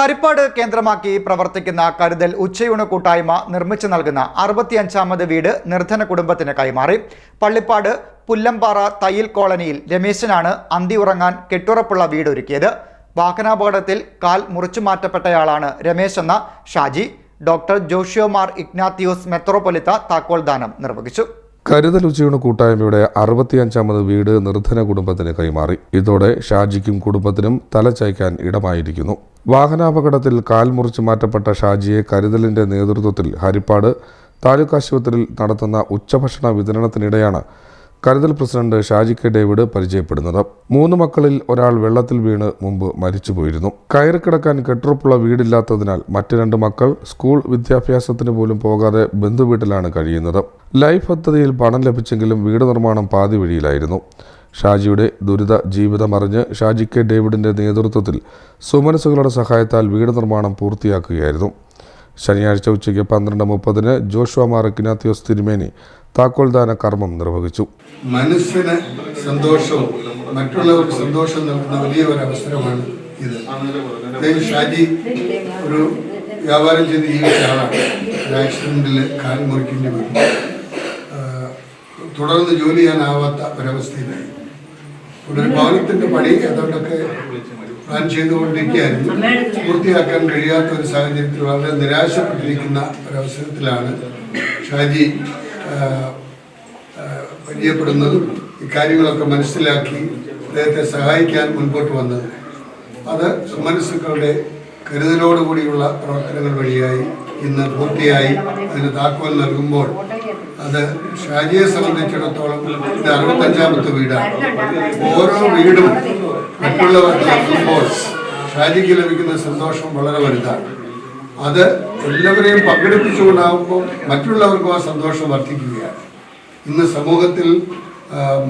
ഹരിപ്പാട് കേന്ദ്രമാക്കി പ്രവർത്തിക്കുന്ന കരുതൽ ഉച്ചയൂണ് കൂട്ടായ്മ നിർമ്മിച്ചു നൽകുന്ന അറുപത്തിയഞ്ചാമത് വീട് നിർധന കുടുംബത്തിന് കൈമാറി. പള്ളിപ്പാട് പുല്ലമ്പാറ തയ്യിൽ കോളനിയിൽ രമേശനാണ് അന്തി ഉറങ്ങാൻ കെട്ടുറപ്പുള്ള വീടൊരുക്കിയത്. വാഹനാപകടത്തിൽ കാൽ മുറിച്ചു മാറ്റപ്പെട്ടയാളാണ് രമേശ് എന്ന ഷാജി. ഡോക്ടർ ജോഷിയോമാർ ഇഗ്നാത്തിയോസ് മെത്രോപൊലിത്ത താക്കോൽദാനം നിർവഹിച്ചു. കരുതൽ ഉച്ചയൂണ് കൂട്ടായ്മയുടെ അറുപത്തിയഞ്ചാമത് വീട് നിർധന കുടുംബത്തിന് കൈമാറി. ഇതോടെ ഷാജിക്കും കുടുംബത്തിനും തലചായ്ക്കാൻ ഇടമായിരിക്കുന്നു. വാഹനാപകടത്തിൽ കാൽ മുറിച്ച് മാറ്റപ്പെട്ട ഷാജിയെ കരുതലിന്റെ നേതൃത്വത്തിൽ ഹരിപ്പാട് താലൂക്ക് ആശുപത്രിയിൽ നടത്തുന്ന ഉച്ചഭക്ഷണ വിതരണത്തിനിടെയാണ് കരുതൽ പ്രസിഡന്റ് ഷാജി കെ ഡേവിഡ് പരിചയപ്പെടുന്നത്. മൂന്ന് മക്കളിൽ ഒരാൾ വെള്ളത്തിൽ വീണ് മുമ്പ് മരിച്ചുപോയിരുന്നു. കയറി കിടക്കാൻ കെട്ടുറപ്പുള്ള വീടില്ലാത്തതിനാൽ മറ്റു രണ്ട് മക്കൾ സ്കൂൾ വിദ്യാഭ്യാസത്തിന് പോലും പോകാതെ ബന്ധുവീട്ടിലാണ് കഴിയുന്നത്. ലൈഫ് പദ്ധതിയിൽ പണം ലഭിച്ചെങ്കിലും വീട് നിർമ്മാണം പാതി വഴിയിലായിരുന്നു. ഷാജിയുടെ ദുരിത ജീവിതമറിഞ്ഞ് ഷാജി കെ ഡേവിഡിന്റെ നേതൃത്വത്തിൽ സുമനസുകളുടെ സഹായത്താൽ വീട് നിർമ്മാണം പൂർത്തിയാക്കുകയായിരുന്നു. ശനിയാഴ്ച ഉച്ചയ്ക്ക് പന്ത്രണ്ട് മുപ്പതിന് ജോഷുവ മാർ തിരുമേനി താക്കോൽദാന കർമ്മം നിർവഹിച്ചു. മനസ്സിന് സന്തോഷവും മറ്റുള്ളവർക്ക് സന്തോഷം നൽകുന്ന വലിയ ഒരു അവസരമാണ് ഇത് ഷാജി ഒരു വ്യാപാരം ചെയ്ത് ജീവിച്ച ആളാണ്. ഒരു ആക്സിഡന്റിൽ കാൽ മുറിക്കേണ്ടി വരും തുടർന്ന് ജോലി ചെയ്യാനാവാത്ത ഒരവസ്ഥയിലായി. ഒരു ഭവനത്തിന്റെ പണി അതുകൊണ്ടൊക്കെ പ്ലാൻ ചെയ്തുകൊണ്ടിരിക്കുകയായിരുന്നു. പൂർത്തിയാക്കാൻ കഴിയാത്ത ഒരു സാഹചര്യത്തിൽ വളരെ നിരാശപ്പെട്ടിരിക്കുന്ന ഒരവസരത്തിലാണ് ഷാജി പരിചയപ്പെടുന്നതും ഇക്കാര്യങ്ങളൊക്കെ മനസ്സിലാക്കി അദ്ദേഹത്തെ സഹായിക്കാൻ മുൻപോട്ട് വന്നത്. അത് സുമനസ്സുക്കളുടെ കരുതലോടുകൂടിയുള്ള പ്രവർത്തനങ്ങൾ വഴിയായി ഇന്ന് പൂർത്തിയായി. അതിന് താക്കോൽ നൽകുമ്പോൾ അത് ഷാജിയെ സംബന്ധിച്ചിടത്തോളം ഇത് അറുപത്തഞ്ചാമത്തെ വീടാണ്. ഓരോ വീടും മറ്റുള്ളവർക്ക് നൽകുമ്പോൾ ഷാജിക്ക് ലഭിക്കുന്ന സന്തോഷം വളരെ വലുതാണ്. അത് എല്ലാവരെയും പങ്കെടുപ്പിച്ചുകൊണ്ടാകുമ്പോൾ മറ്റുള്ളവർക്കും ആ സന്തോഷം വർദ്ധിക്കുകയാണ്. ഇന്ന് സമൂഹത്തിൽ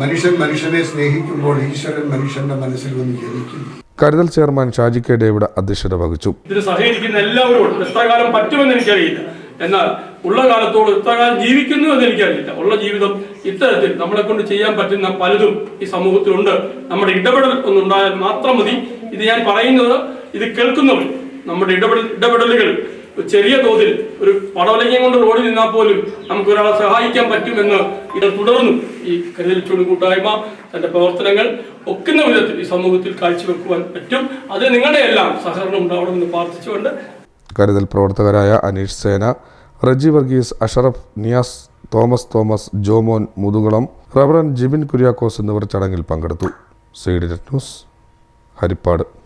മനുഷ്യൻ മനുഷ്യനെ സ്നേഹിക്കുമ്പോൾ ഈശ്വരൻ മനുഷ്യന്റെ മനസ്സിൽ വന്ന് ജനിക്കുന്നു. കരുതൽ ചെയർമാൻ ഷാജി കെ ഡേവിഡ് അധ്യക്ഷത വഹിച്ചു. ഇതിന് സഹകരിക്കുന്ന എല്ലാവരോടും എത്ര കാലം പറ്റുമെന്ന് എനിക്കറിയില്ല. എന്നാൽ ഉള്ള കാലത്തോട് ഇത്രകാലം ജീവിക്കുന്നു എന്ന് എനിക്കറിയില്ല. ഉള്ള ജീവിതം ഇത്തരത്തിൽ നമ്മളെ കൊണ്ട് ചെയ്യാൻ പറ്റുന്ന പലതും ഈ സമൂഹത്തിലുണ്ട്. നമ്മുടെ ഇടപെടൽ ഒന്നുണ്ടായാൽ മാത്രം മതി. ഇത് ഞാൻ പറയുന്നത് ഇത് കേൾക്കുന്നവർ നമ്മുടെ ഇടപെടൽ ഇടപെടലുകൾ. ചെറിയ തോതിൽ ഒരു പടവലങ്ങം കൊണ്ട് റോഡിൽ നിന്നാൽ പോലും നമുക്ക് ഒരാളെ സഹായിക്കാൻ പറ്റുമെന്ന് ഇത് തുടർന്നു. ഈ കരുതൽ ചൂട് കൂട്ടായ്മ തന്റെ പ്രവർത്തനങ്ങൾ ഒക്കുന്ന വിധത്തിൽ ഈ സമൂഹത്തിൽ കാഴ്ചവെക്കുവാൻ പറ്റും. അത് നിങ്ങളുടെ എല്ലാം സഹകരണം ഉണ്ടാവണമെന്ന് പ്രാർത്ഥിച്ചുകൊണ്ട് കരുതൽ പ്രവർത്തകരായ Aneesh Sena Reji Varghese Ashraf Niyas Thomas Thomas Jomon Muthukulam reverend Jibin Kuriakose എന്നിവർ ചടങ്ങിൽ പങ്കെടുത്തു. C news Harippad.